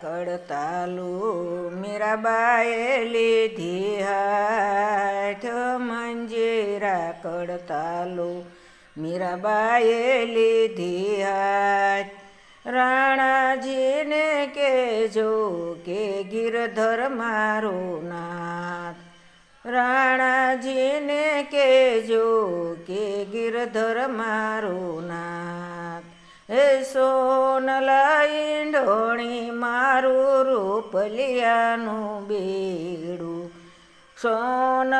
કડતાલું મીરાબાએ લીધી હાથ મંજીરા કડતાલુ મીરાબાએ લીધી હાથ. રાણાજીને કેજો કે ગિરધર મારો નાથ. રાણાજીને કેજો કે ગિરધર મારો નાથ. હે સોનલા ઈંડોણી મારું રૂપલિયાનું બેડું. સોન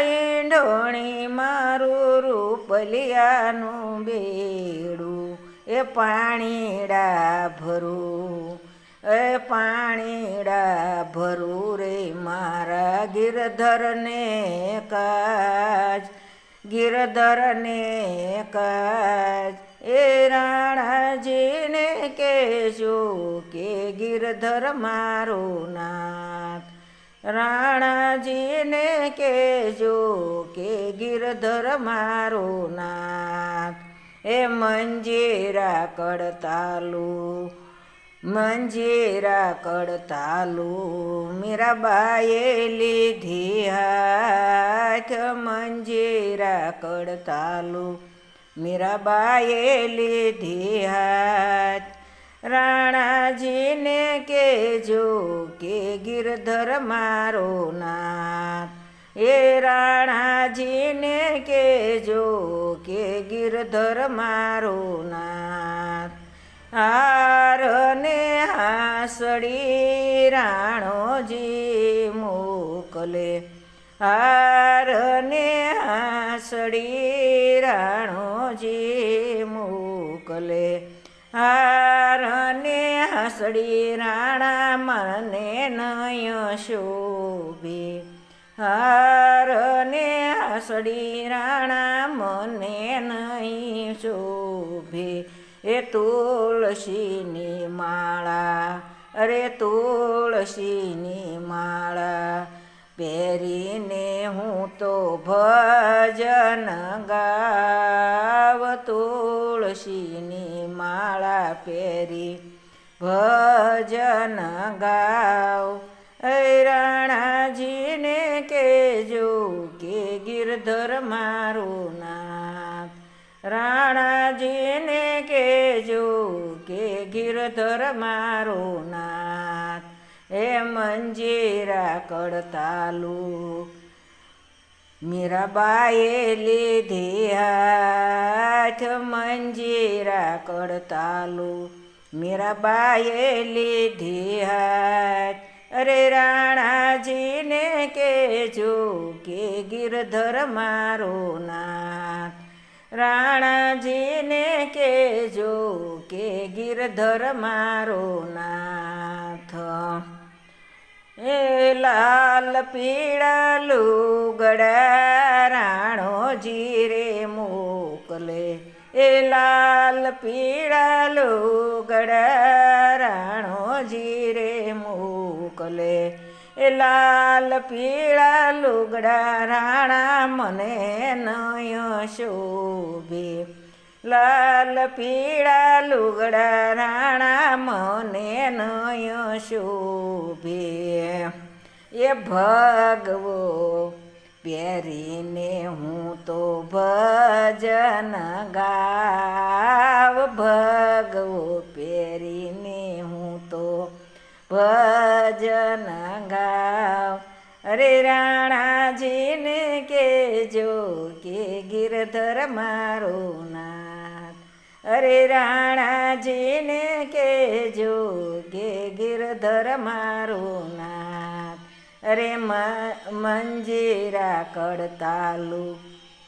ઈંડોણી મારું રૂપલિયાનું બેડું. એ પાણીડા ભરું, એ પાણીડા ભરું રે મારા ગિરધરને કાજ ગિરધરને કાજ. એ રાણાજીને કહેજો કે ગિરધર મારો નાથ. રાણાજીને કહેજો કે ગિરધર મારો નાથ. એ મંજીરા કડતાલું મંજીરા કડતાલું મીરાબાએ લીધી હાથ. મંજીરા કડતાલું મીરાબાએ લીધી હાથ. રાણાજીને કેજો કે ગિરધર મારો નાથ. એ રાણાજીને કેજો કે ગિરધર મારો નાથ. હારને હાસડી રાણોજી મોકલે. હારને હાસડી રાણોજી મોકલે. હારને હસડી રાણા મને નય શોભે. હારને હસડી રાણા મને નહીં શોભે. એ તુલસીની માળા, અરે તુલસીની માળા પહેરીને હું તો ભજન ગાવ તુલસીની માળા પહેરી ભજન ગાવ રાણાજીને કેજો કે ગિરધર મારું નાથ રાણાજીને કેજો કે ગિરધર મારું નાથ એ મંજીરા કડતાલું મીરાબાએ લીધી હાથ મંજીરા કડતાલું મીરાબાએ લીધી હાથ, અરે રાણાજીને કેજો કે ગિરધર મારો નાથ. રાણાજીને કેજો કે ગિરધર મારો નાથ. એ લાલ પીળા લુગડા રાણો જીરે મોકલે એ લાલ પીળા લુગડા રાણો જીરે મોકલે એ લાલ પીળા લુગડા રાણા મને નય શોભે. લાલ પીળા લુગડા રાણા મને નય શોભે. એ ભગવો પહેરીને હું તો ભજન ગાવ. ભગવો પહેરીને હું તો ભજન ગાવ. અરે રાણાજીને કેજો કે ગિરધર મારો અરે રાણાજીને કેજો કે ગિરધર મારો નાથ. અરે મંજીરા કડતાલુ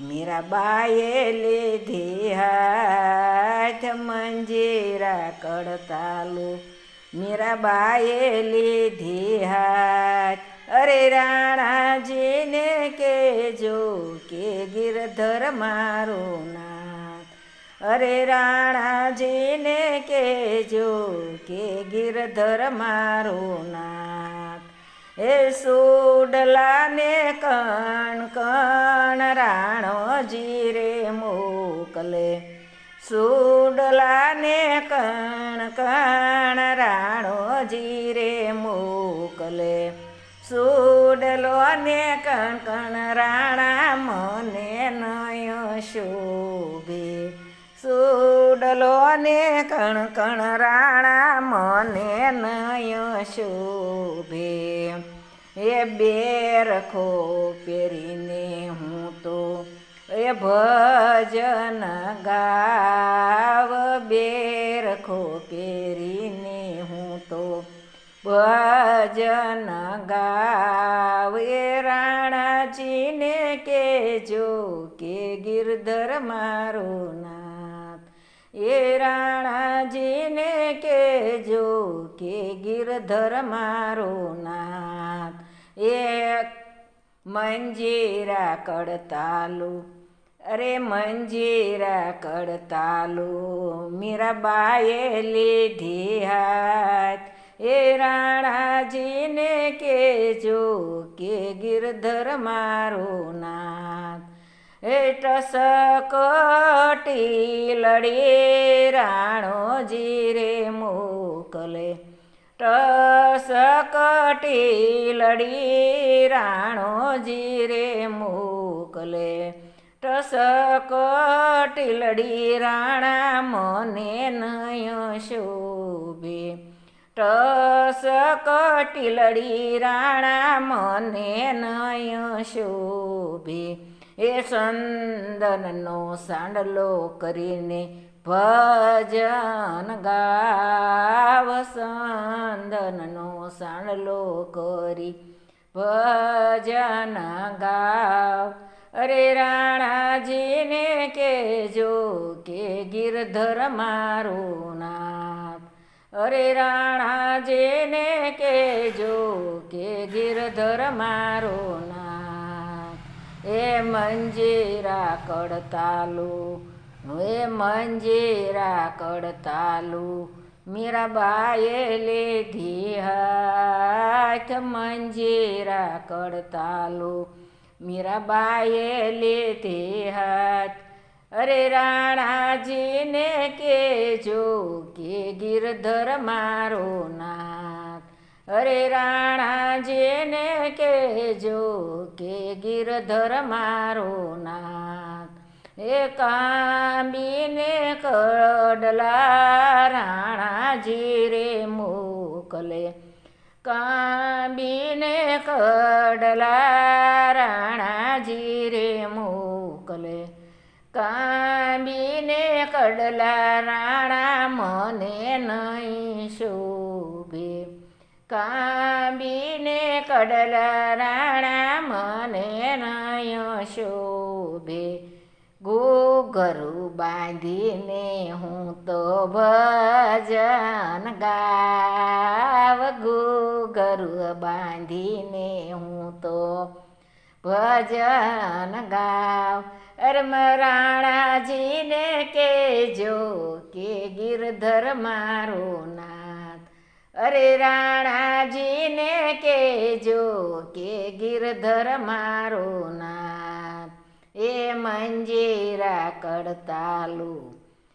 મીરા બાએ લીધી હાથ. મંજીરા કડતાલુ મીરા બાએ લીધી હાથ. અરે રાણાજીને કેજો કે ગિરધર મારું નાથ. અરે રાણાજીને કેજો કે ગિરધર મારું નાથ એ સુડલાને કણ કણ રાણોજી રે મોકલે. સુડલાને કણ કણ રાણો જીરે મોકલે. સુડલો ને કણ કણ રાણા મને નય ને કણ કણ રાણા મને નય શોભે. એ બેરખો પહેરીને હું તો એ ભજન ગાવ. બેરખો પહેરીને હું તો ભજન ગાવ. એ રાણાજીને કેજો કે ગિરધર મારું નાથ એ રાણાજીને કેજો કે ગિરધર મારો નાથ. એ મંજીરા કડતાલુ, અરે મંજીરા કડતાલુ મીરાબાએ લીધી હાથ. એ રાણાજીને કેજો કે ગિરધર મારો નાથ. એ ટસકટી લડી રાણોજી રે મોકલે. ટસકટી લડી રાણોજી રે મોકલે. ટસકટી લડી રાણા મને નય શોભે. ટસકટી લડી રાણા મને નય શોભે. એ સંદનનો સાંડલો કરીને ભજન ગાવ. સંદનનો સાંડલો કરી ભજન ગાવ. અરે રાણાજીને કેજો કે ગિરધર મારું નાથ અરે રાણાજીને કેજો કે ગિરધર મારો નાથ. એ મંજીરા કડતાલુ, એ મંજીરા કડતાલુ મીરાબાએ લીધી હાથ મંજીરા કડતાલુ મીરાબાએ લીધી હાથ અરે રાણાજીને કેજો કે ગિરધર મારો નાથ. અરે રાણાજીને કેજો કે ગિરધર મારો નાથ. એ કાંબીને કડલા રાણાજી રે મોકલે. કાંબીને કડલા રાણાજી રે મોકલે. કાંબીને કડલા રાણા મને નહીં શોભે. કાંબીને કડલા રાણા મને નહીં શોભે. ઘૂઘરું બાંધીને હું તો ભજન ગાવ. ઘૂઘરું બાંધીને હું તો ભજન ગાવ. અરમ રાણાજીને કેજો કે ગિરધર મારો નાથ. અરે રાણાજીને કેજો કે ગિરધર મારો નાથ. એ મંજીરા કડતાલુ,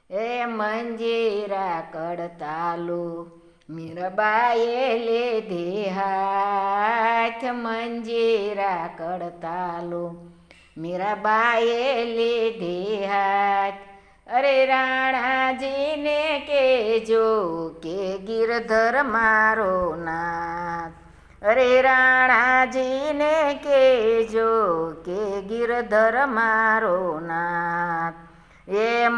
એ મંજીરા કડતાલુ. મીરબાએ લેધે હાથ મંજીરા કડતાલો મીરાબાએ લેધે હાથ અરે રાણાજીને કેજો કે ગિરધર મારો નાથ. અરે રાણાજીને કેજો કે ગિરધર મારો નાથ. એ